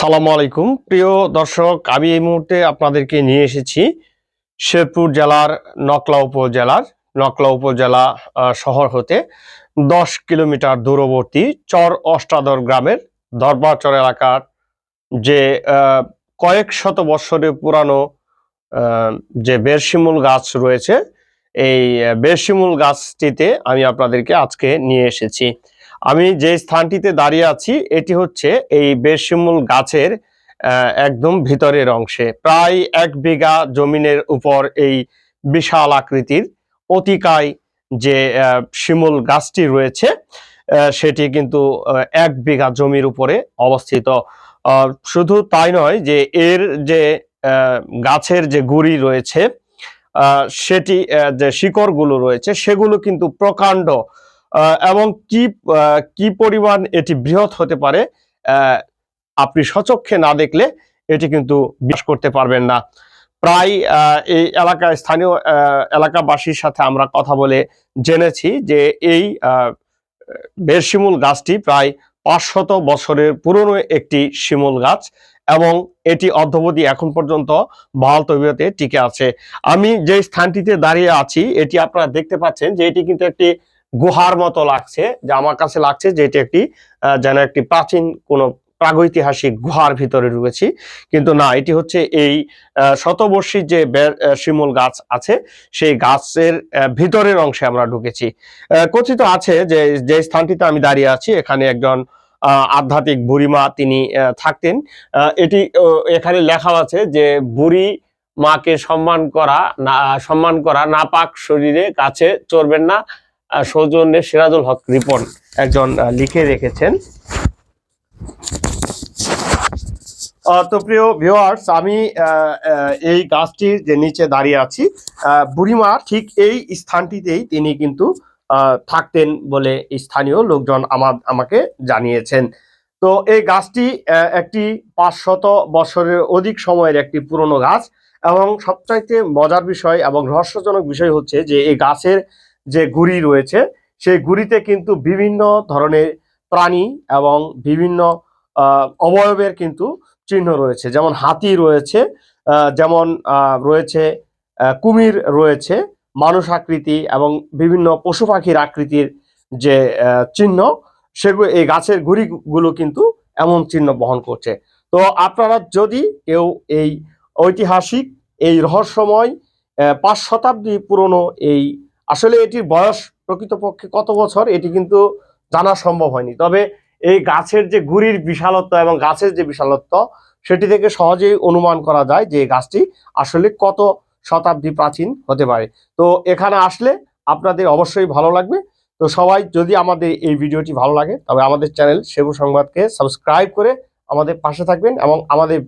সালামু আলাইকুম। প্রিয় দর্শক, আমি এই মুহূর্তে আপনাদেরকে নিয়ে এসেছি শেরপুর জেলার নকলা উপজেলার, নকলা উপজেলা শহর হতে দশ কিলোমিটার দূরবর্তী চর অষ্টাদর গ্রামের দরবারচর এলাকার যে কয়েক শত বৎসরের পুরানো যে বেরশিমুল গাছ রয়েছে, এই বেরশিমুল গাছটিতে আমি আপনাদেরকে আজকে নিয়ে এসেছি। আমি যে স্থানটিতে দাঁড়িয়ে আছি, এটি হচ্ছে এই বেরশিমুল গাছের একদম ভিতরের অংশে। প্রায় এক বিঘা জমিনের উপর এই বিশাল আকৃতির অতিকায় যে শিমুল গাছটি রয়েছে সেটি কিন্তু এক বিঘা জমির উপরে অবস্থিত। শুধু তাই নয় যে, এর যে গাছের যে গুড়ি রয়েছে সেটি যে শিকড়গুলো রয়েছে, সেগুলো কিন্তু প্রকাণ্ড এবং কি কি পরিমাণ এটি বৃহৎ হতে পারে আপনি সচক্ষে না দেখলে এটি কিন্তু বিশ্বাস করতে পারবেন না। প্রায় এই এলাকার স্থানীয় এলাকাবাসীর সাথে আমরা কথা বলে জেনেছি যে এই আহ, বেরশিমুল গাছটি প্রায় পাঁচশত বছরের পুরনো একটি শিমুল গাছ এবং এটি অদ্যবধি এখন পর্যন্ত বহাল তবিয়তে টিকে আছে। আমি যে স্থানটিতে দাঁড়িয়ে আছি এটি আপনারা দেখতে পাচ্ছেন যে এটি কিন্তু একটি গুহার মতো লাগছে, যে আমার কাছে লাগছে যে এটি একটি যেন একটি প্রাচীন কোনো প্রাগৈতিহাসিক গুহার ভিতরে রয়েছি। কিন্তু না, এটি হচ্ছে এই শতবর্ষী যে শিমুল গাছ আছে, সেই গাছের ভিতরের অংশে আমরা ঢুকেছি। কথিত আছে যে যে স্থানটিতে আমি দাঁড়িয়ে আছি, এখানে একজন আধ্যাত্মিক বুড়িমা তিনি থাকতেন। এটি এখানে লেখা আছে যে বুড়ি মাকে সম্মান করা, না, সম্মান করা, নাপাক শরীরে কাছে চড়বেন না সৌজন্যে সিরাজুল হক রিপন একজন লিখে রেখেছেন। তো প্রিয় ভিউয়ার্স আমি এই গাছটির যে নিচে দাঁড়িয়ে আছি বুড়িমা ঠিক এই স্থানটিতেই তিনি কিন্তু থাকতেন বলে স্থানীয় লোকজন আমার, আমাকে জানিয়েছেন। তো এই গাছটি একটি পাঁচশত বছরের অধিক সময়ের একটি পুরনো গাছ এবং সবচাইতে মজার বিষয় এবং রহস্যজনক বিষয় হচ্ছে যে এই গাছের যে গুড়ি রয়েছে, সেই গুড়িতে কিন্তু বিভিন্ন ধরনের প্রাণী এবং বিভিন্ন অবয়বের কিন্তু চিহ্ন রয়েছে। যেমন হাতি রয়েছে যেমন রয়েছে কুমির রয়েছে, মানুষ আকৃতি এবং বিভিন্ন পশু পাখির আকৃতির যে চিহ্ন সেগুলো এই গাছের গুড়িগুলো কিন্তু এমন চিহ্ন বহন করছে। তো আপনারা যদি কেউ এই ঐতিহাসিক, এই রহস্যময় পাঁচ শতাব্দী পুরনো এই আসলে এটির বয়স প্রকৃতপক্ষে কত বছর, এটি কিন্তু জানা সম্ভব হয়নি। তবে এই গাছের যে গুড়ির বিশালত্ব এবং গাছের যে বিশালত্ব, সেটি থেকে সহজেই অনুমান করা যায় যে গাছটি আসলে কত শতাব্দী প্রাচীন হতে পারে। তো এখানে আসলে আপনাদের অবশ্যই ভালো লাগবে। তো সবাই যদি আমাদের এই ভিডিওটি ভালো লাগে, তবে আমাদের চ্যানেল সেবু সংবাদকে সাবস্ক্রাইব করে আমাদের পাশে থাকবেন এবং আমাদের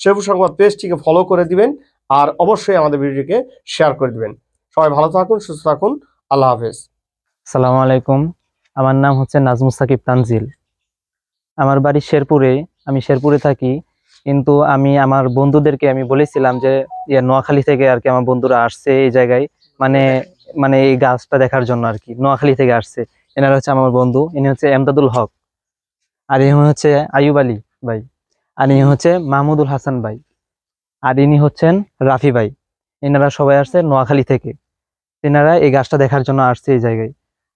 সেবু সংবাদ পেজটিকে ফলো করে দিবেন, আর অবশ্যই আমাদের ভিডিওটিকে শেয়ার করে দিবেন। সবাই ভালো থাকুন, সুস্থ থাকুন। আল্লাহ হাফেজ। সালামু আলাইকুম। আমার নাম হচ্ছে নাজমুস সাকিব তানজিল। আমার বাড়ি শেরপুরে, আমি শেরপুরে থাকি। কিন্তু আমি আমার বন্ধুদেরকে আমি বলেছিলাম যে ইয়ে নোয়াখালী থেকে আর কি আমার বন্ধুরা আসছে এই জায়গায়। মানে মানে এই গাছটা দেখার জন্য আর কি, নোয়াখালী থেকে আসছে। এনারা হচ্ছে আমার বন্ধু, ইনি হচ্ছে এমদাদুল হক। আর ইনি হচ্ছে আয়ুব আলী ভাই। আর ইনি হচ্ছে মাহমুদুল হাসান ভাই। আর ইনি হচ্ছেন রাফি ভাই। এনারা সবাই আসছে নোয়াখালী থেকে। এনারা এই গাছটা দেখার জন্য আসছে এই জায়গায়।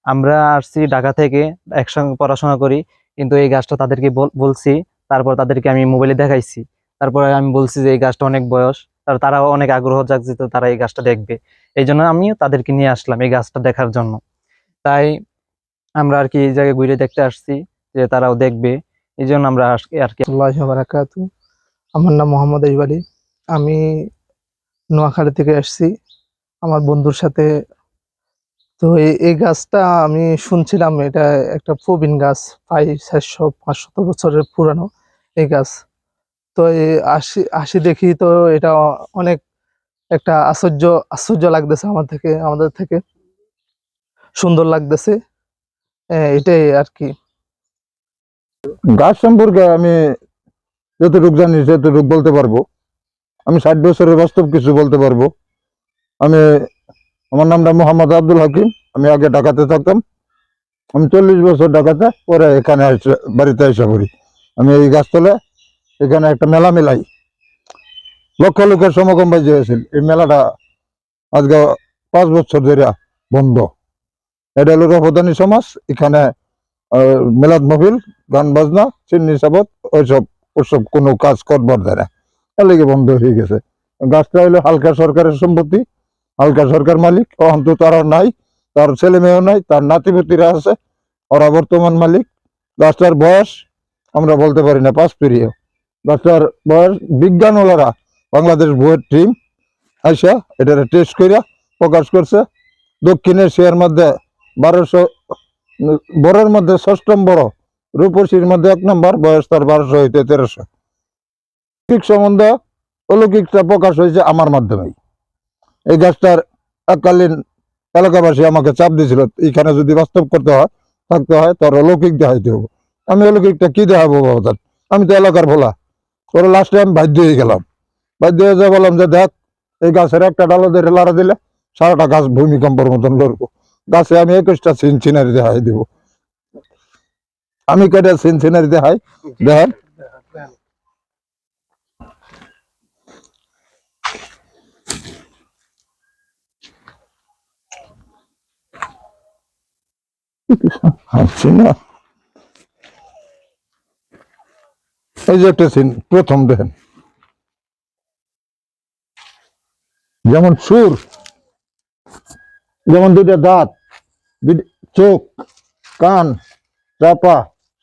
আমরা আসছি ঢাকা থেকে একসঙ্গে পড়াশোনা করি, কিন্তু এই গাছটা তাদেরকে বল- বলছি, তারপর তাদেরকে আমি মোবাইলে দেখাইছি। তারপরে আমি বলছি যে এই গাছটা অনেক বয়স, তার, তারাও অনেক আগ্রহ জাগছে তো তারা এই গাছটা দেখবে। এই জন্য আমিও তাদেরকে নিয়ে আসলাম এই গাছটা দেখার জন্য। তাই আমরা আর কি এই জায়গায় ঘুরে দেখতে আসছি যে তারাও দেখবে। এই জন্য আমরা আর কি আমার নাম মোহাম্মদ আইব আমি নোয়াখালী থেকে আসছি। আমার বন্ধুর সাথে। তো এই গাছটা আমি শুনছিলাম, এটা একটা প্রবীণ গাছ, প্রায় চারশো, পাঁচশত বছরের পুরানো এই গাছ। তো এই আসি আসি দেখি তো এটা অনেক একটা আশ্চর্য আশ্চর্য লাগতেছে আমার থেকে, আমাদের থেকে। সুন্দর লাগতেছে। এটাই আর কি। গাছ সম্পর্কে আমি যতটুকু জানি ততটুকু বলতে পারব। আমি ষাট বছরের বাস্তব কিছু বলতে পারব। আমি, আমার নামটা মোহাম্মদ আব্দুল হাকিম। আমি আগে ঢাকাতে থাকতাম। আমি চল্লিশ বছর ঢাকাতে, পরে এখানে বাড়িতে এসে পড়ি। আমি এই গাছতলায় এখানে একটা মেলা মেলাই। লক্ষ লোকের সমাগম বাজে হয়েছিল এই মেলাটা আজকে পাঁচ বছর ধরে বন্ধ। এটা হলো রফদানি সমাজ। এখানে মেলাদ মহফিল, গান বাজনা চিন্নি সাবত, ওইসব ওসব কোনো কাজ করবার না এর লেগে বন্ধ হয়ে গেছে। গাছটা হলো হালকা সরকারের সম্পত্তি। হালকা সরকার মালিক অন্ত তারা নাই, তার ছেলে মেয়েও নাই, তার নাতিপুতিরা আছে, ওরা বর্তমান মালিক। গাছটার বয়স আমরা বলতে পারি না, পাঁচ পেরিয়ে। গাছটার বয়স বিজ্ঞানওয়ালারা, বাংলাদেশ বইয়ের টিম, আইসা এটার টেস্ট করিয়া প্রকাশ করছে। দক্ষিণ এশিয়ার মধ্যে বারোশো বড়ের মধ্যে ষষ্ঠম বড়, রূপসীর মধ্যে এক নম্বর, বয়স তার বারোশো হইতে তেরোশো। ঠিক সম্বন্ধে অলৌকিকটা প্রকাশ হয়েছে আমার মাধ্যমেই। এই গাছটার এককালীন এলাকাবাসী আমাকে চাপ দিয়েছিল এখানে যদি বাস্তব করতে হয়, থাকতে হয়, তোর অলৌকিক দেখাইতে হবে আমি অলৌকিকটা কি দেখাবো বাবা আমি তো এলাকার ভোলা। পরে লাস্টে আমি বাধ্য হয়ে গেলাম। বাধ্য হয়ে যা বললাম যে দেখ, এই গাছের একটা ডালো ধরে লাড়া দিলে সারাটা গাছ ভূমিকম্পের মতন লড়বো। গাছে আমি একুশটা সিন সিনারি দেখাই দিব। আমি কেটে সিন সিনারি দেখাই? দেখেন না। এই যে একটা সিন প্রথম দেখেন। যেমন সুর, যেমন দুইটা দাঁত চোখ, কান চাপা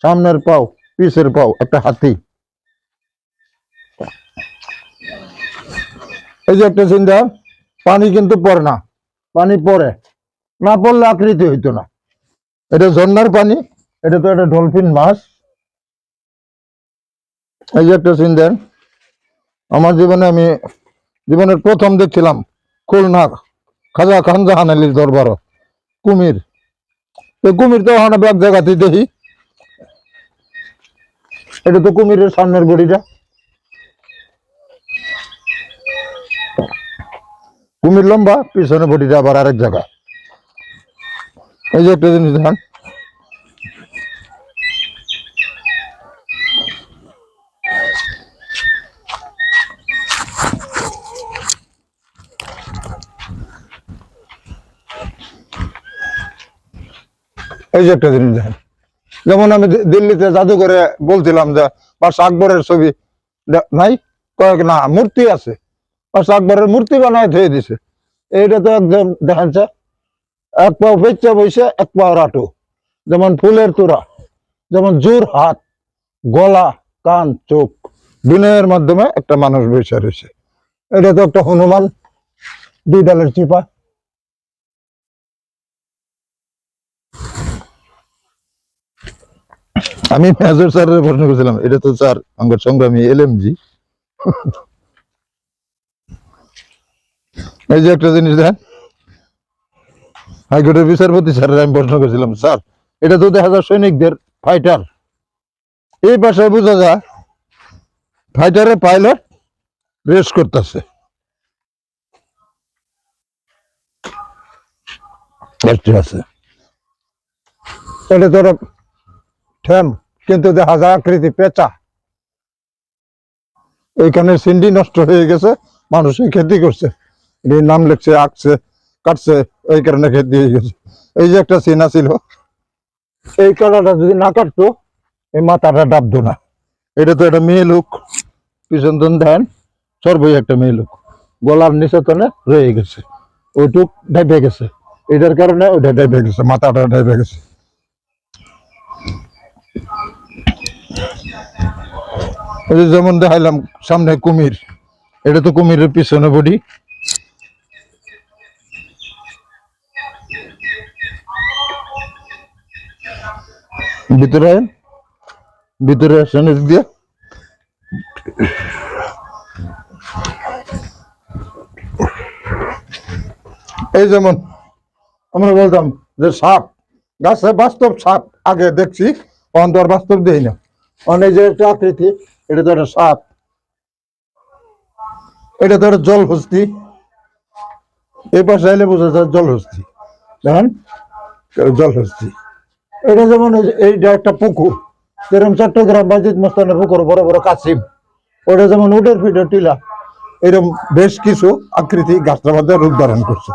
সামনের পাও পিসের পাও, একটা হাতি। এই যে একটা চিন্তা পানি কিন্তু পড়ে না। পানি পড়ে। না পড়লে আকৃতি হইতো না। এটা ঝর্ণার পানি, এটা তো একটা ডলফিন মাছ। এই যে একটা সিন দেন। আমার জীবনে আমি, জীবনের প্রথম দেখছিলাম খুলনা খাজা খান জাহান আলীর দরবার, কুমির। তো কুমির তো ওখানে এক জায়গাতে দেখি। এটা তো কুমিরের সামনের বড়িটা। কুমির লম্বা পিছনে বডিটা আবার আরেক জায়গায়। এই যে একটা জিনিস এই যে একটা জিনিস দেখেন। যেমন আমি দিল্লিতে জাদুঘরে বলছিলাম যে বাস আকবরের ছবি নাই কয়েক না মূর্তি আছে। বাস আকবরের মূর্তি বানায় থয়ে দিছে। এইটা তো একদম স্যার, এক পাও বেচা বইছে, এক পাও রাটু। যেমন ফুলের তোরা যেমন জোর হাত, গলা, কান, চোখ বিনয়ের মাধ্যমে একটা মানুষ বসে রয়েছে। এটা তো একটা হনুমান, দুই ডালের চিপা। আমি মেজর স্যারের প্রশ্ন করছিলাম, এটা তো স্যার আমার সংগ্রামী এলএমজি। এই যে একটা জিনিস দেন হাইকোর্টের বিচারপতি স্যারের আমি প্রশ্ন করছিলাম, স্যার, এটা তো দেখা যায় সৈনিকদের ফাইটার এই ভাষায় বোঝা যায় ফাইটারের পাইলট রেস করতেছে। আছে। কিন্তু দেখা যায় পেঁচা। এইখানে সিন্ডি নষ্ট হয়ে গেছে মানুষে ক্ষতি করছে। নাম লিখছে, আঁকছে কাটছে, এই কারণে ক্ষতি হয়ে গেছে। এই যে একটা চিনা ছিল, এই কালারটা যদি না কাটতো, এই মাথাটা ডাবতো না। এটা তো একটা মেয়ে লোক, পিছন তন সর্বই একটা মেয়ে লোক। গলার নিচে তনে রয়ে গেছে। ওইটুক ডাইবে গেছে। এটার কারণে ওইটা ডাইবে গেছে, মাথাটা ডাইবে গেছে। যেমন দেখাইলাম, সামনে কুমির। এটা তো কুমিরের পিছনে বডি। ভিতরে। ভিতরে আসেন দিয়ে। এই যেমন আমরা বলতাম যে সাপ, গাছে বাস্তব সাপ, আগে দেখছি অন্তর বাস্তব দেই না। অনেক যে একটা আকৃতি, এটা তো একটা সাপ। এটা তো জল হস্তি এই পাশে এলে বোঝা যায় জল হস্তি দেখেন জল হস্তি এটা যেমন এই এইটা একটা পুকুর। যেরকম চট্টগ্রাম বাজিদ মস্তানের পুকুর, বড় বড় কাছিম। ওটা যেমন উডের ফিডের টিলা এরকম বেশ কিছু আকৃতি গাছটার মধ্যে রূপ ধারণ করছে।